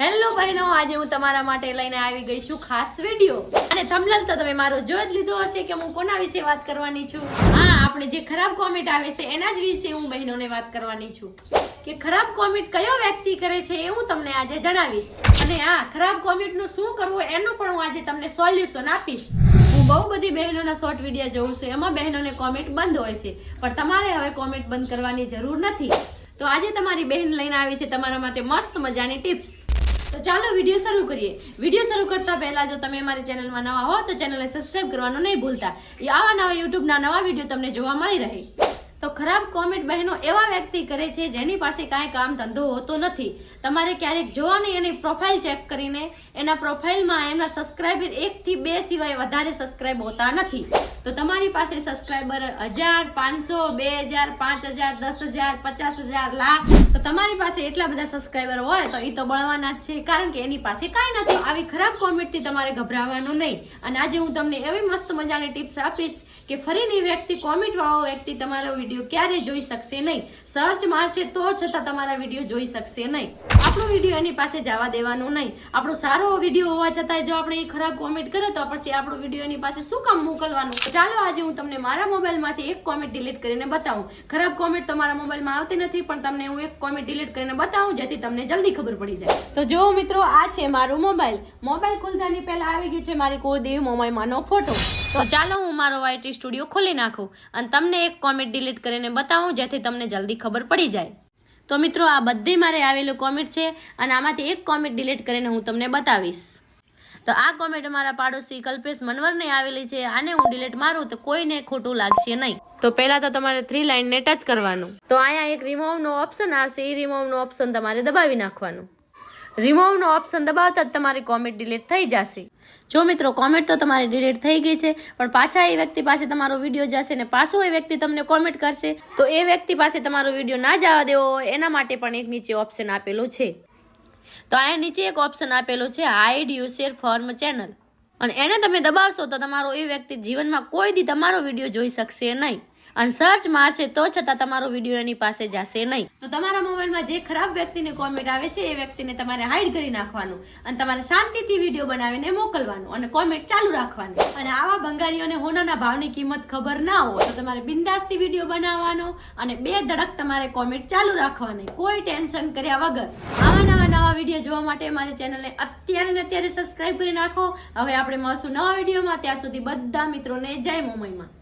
Hello બહેનો, આજે હું તમારા માટે લઈને આવી ગઈ છું ખાસ વીડિયો. અને થમલલ તો તમે મારો જો જ લીધો હશે કે હું કોના વિશે વાત કરવાની છું? હા, આપણે જે ખરાબ કોમેન્ટ આવે છે એના જ વિશે હું બહેનોને વાત કરવાની છું. કે ખરાબ કોમેન્ટ કયો વ્યક્તિ કરે છે એ હું તમને આજે જણાવીશ. અને હા ખરાબ કોમેન્ટનું શું કરવું એનું પણ હું આજે તમને સોલ્યુશન આપીશ. હું બહુ બધી બહેનોના શોર્ટ વીડિયો જોઉં છું, એમાં બહેનોને કોમેન્ટ બંધ હોય છે. પણ તમારે હવે કોમેન્ટ બંધ કરવાની જરૂર નથી. તો આજે તમારી બહેન લઈને આવી છે તમારા માટે મસ્ત મજાની ટિપ્સ તો ચાલો વીડિયો શરૂ કરીએ. વીડિયો શરૂ કરતા પહેલા જો તમે અમારી ચેનલમાં નવા હો તો ચેનલને સબસ્ક્રાઇબ કરવાનું નહીં ભૂલતા. આવા નવા યુટ્યુબના નવા વીડિયો તમને જોવા મળી રહે. તો ખરાબ કોમેન્ટ બહેનો એવા વ્યક્તિ કરે છે જેની પાસે કાંઈ કામ ધંધો હોતો નથી. તમારે ક્યારેક જોવાની એની પ્રોફાઇલ ચેક કરીને. એના પ્રોફાઇલમાં એમના સબસ્ક્રાઇબર એકથી બે સિવાય વધારે સબસ્ક્રાઇબ હોતા નથી. તો તમારી પાસે સબસ્ક્રાઇબર હજાર, પાંચસો, બે હજાર, પાંચ હજાર, દસ હજાર, પચાસ હજાર, લાખ. તો તમારી પાસે એટલા બધા સબસ્ક્રાઇબર હોય તો એ તો બળવાના જ છે. કારણ કે એની પાસે કાંઈ નથી. આવી ખરાબ કોમેન્ટથી તમારે ગભરાવાનું નહીં. અને આજે હું તમને એવી મસ્ત મજાની ટિપ્સ આપીશ કે ફરીની વ્યક્તિ કોમેન્ટવાળો વ્યક્તિ તમારો વીડિયો ક્યારે જોઈ શકશે નહીં? સર્ચ મારશે તો છતાં તમારા વીડિયો જોઈ શકશે નહીં. આપણો વીડિયો એની પાસે જવા દેવાનો નહીં. આપણો સારો વીડિયો હોવા છતાંય જો આપણે એ ખરાબ કોમેન્ટ કરે તો પછી આપણો વીડિયો એની પાસે શું કામ મોકલવાનું? ચાલો આજે હું તમને મારા મોબાઈલમાંથી એક કોમેન્ટ ડિલીટ કરીને બતાવું. ખરાબ કોમેન્ટ તો મારા મોબાઈલમાં આવતી નથી, પણ તમને હું એક કોમેન્ટ ડિલીટ કરીને બતાવું, જેથી તમને જલ્દી ખબર પડી જાય. તો જો મિત્રો, આ છે મારો મોબાઈલ. મોબાઈલ ખુલતાની પહેલા આવી ગઈ છે મારી કુળદેવી મોમાઈમાંનો ફોટો તો ચાલો હું મારો વાયટી સ્ટુડિયો ખોલી નાખું અને તમને એક કોમેન્ટ ડિલીટ કરીને બતાવું, જેથી તમને જલ્દી ખબર પડી જાય. તો મિત્રો, આ બધી મારે આવેલું કોમેન્ટ છે અને આમાંથી એક કોમેન્ટ ડિલીટ કરીને હું તમને બતાવીશ. તો આ કોમેન્ટ મારા પાડોશી કલ્પેશ મનવરને આવેલી છે, આને હું ડિલીટ મારું તો કોઈને ખોટું લાગશે નહીં. તો પહેલાં તો તમારે થ્રી લાઇનને ટચ કરવાનું. તો અહીંયા એક રિમોવનો ઓપ્શન આવશે, એ રિમોવનો ઓપ્શન તમારે દબાવી નાખવાનું. રિમૂવનો ઓપ્શન દબાવતા જ તમારી કોમેન્ટ ડિલીટ થઈ જશે. જો મિત્રો કોમેન્ટ તો તમારી ડિલીટ થઈ ગઈ છે, પણ પાછા એ વ્યક્તિ પાસે તમારો વીડિયો જશે ને પાછો એ વ્યક્તિ તમને કોમેન્ટ કરશે. તો એ વ્યક્તિ પાસે તમારો વીડિયો ના જવા દેવો એના માટે પણ એક નીચે ઓપ્શન આપેલું છે. તો અહીંયા નીચે એક ઓપ્શન આપેલો છે હાઈડ યુસેર ફોર્મ ચેનલ અને એને તમે દબાવશો તો તમારો એ વ્યક્તિ જીવનમાં કોઈ દી તમારો વીડિયો જોઈ શકશે નહીં. અને સર્ચ મારશે તો છતાં તમારો વીડિયો એની પાસે જશે નહીં. તો તમારા મોબાઈલમાં જે ખરાબ વ્યક્તિને કોમેન્ટ આવે છે, એ વ્યક્તિને તમારે હાઈડ કરી નાખવાનું અને તમારે શાંતિથી વીડિયો બનાવીને મોકલવાનું અને કોમેન્ટ ચાલુ રાખવાની. અને આવા ભંગારીઓને હોનાના ભાવની કિંમત ખબર ના હોય તો તમારે બિંદાસથી વીડિયો બનાવવાનો અને બે ધડક તમારે કોમેન્ટ ચાલુ રાખવાની. કોઈ ટેન્શન કર્યા વગર. આવા નવા નવા વીડિયો જોવા માટે મારી ચેનલને અત્યારે ને અત્યારે સબસ્ક્રાઇબ કરી નાખો. હવે આપણે મળશું નવા વિડીયોમાં ત્યાં સુધી બધા મિત્રોને જય મોમઈમાં.